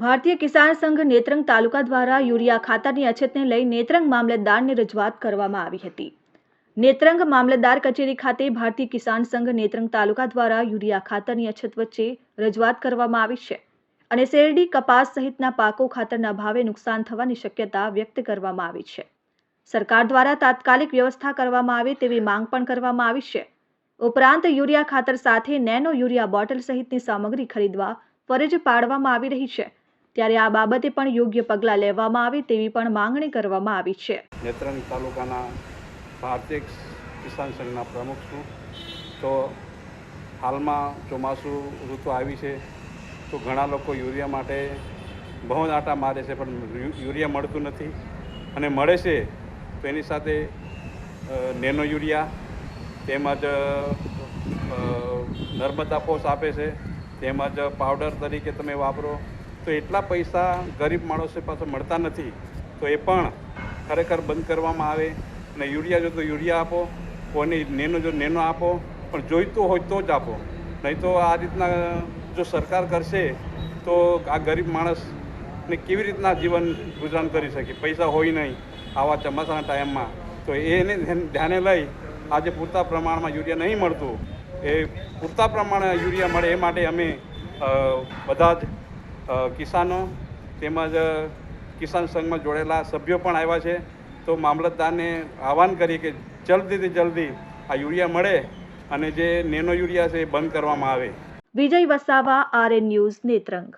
ભારતીય કિસાન સંઘ નેત્રંગ તાલુકા દ્વારા યુરિયા ખાતરની અછતને લઈ નેત્રંગ મામલતદારને રજૂઆત કરવામાં આવી હતી. નેત્રંગ મામલતદાર કચેરી ખાતે ભારતીય કિસાન સંઘ નેત્રંગ તાલુકા દ્વારા યુરિયા ખાતરની અછત વચ્ચે રજૂઆત કરવામાં આવી છે અને શેરડી કપાસ સહિતના પાકો ખાતરના ભાવે નુકસાન થવાની શક્યતા વ્યક્ત કરવામાં આવી છે. સરકાર દ્વારા તાત્કાલિક વ્યવસ્થા કરવામાં આવે તેવી માંગ પણ કરવામાં આવી છે. ઉપરાંત યુરિયા ખાતર સાથે નેનો યુરિયા બોટલ સહિતની સામગ્રી ખરીદવા ફરજ પાડવામાં આવી રહી છે. ત્યારે આ બાબતે પણ યોગ્ય પગલાં લેવામાં આવે તેવી પણ માંગણી કરવામાં આવી છે. નેત્રંગ તાલુકાના ભારતીય કિસાન સંઘના પ્રમુખ છું. તો હાલમાં ચોમાસું ઋતુ આવી છે, તો ઘણા લોકો યુરિયા માટે બહુ આટા મારે છે, પણ યુરિયા મળતું નથી. અને મળે છે, તો એની સાથે નેનો યુરિયા તેમજ નર્મદા પોષ આપે છે. તેમજ પાવડર તરીકે તમે વાપરો. તો એટલા પૈસા ગરીબ માણસો પાસે મળતા નથી, તો એ પણ ખરેખર બંધ કરવામાં આવે અને યુરિયા જો તો યુરિયા આપો, કોને નેનો જો નેનો આપો, પણ જોઈતું હોય તો જ આપો. નહીં તો આ રીતના જો સરકાર કરશે, તો આ ગરીબ માણસને કેવી રીતના જીવન ગુજરાન કરી શકે? પૈસા હોય નહીં આવા ચોમાસાના ટાઈમમાં. તો એને ધ્યાને લઈ આજે પૂરતા પ્રમાણમાં યુરિયા નહીં મળતું. એ પૂરતા પ્રમાણે યુરિયા મળે એ માટે અમે બધા જ કિસાનો તેમજ કિસાન સંઘમાં જોડેલા સભ્યો પણ આવ્યા છે. તો મામલતદારને આહવાન કરીએ કે જલ્દીથી જલ્દી આ યુરિયા મળે અને જે નેનો યુરિયા છે એ બંધ કરવામાં આવે. Vijay Vasava, RN news, Netrang.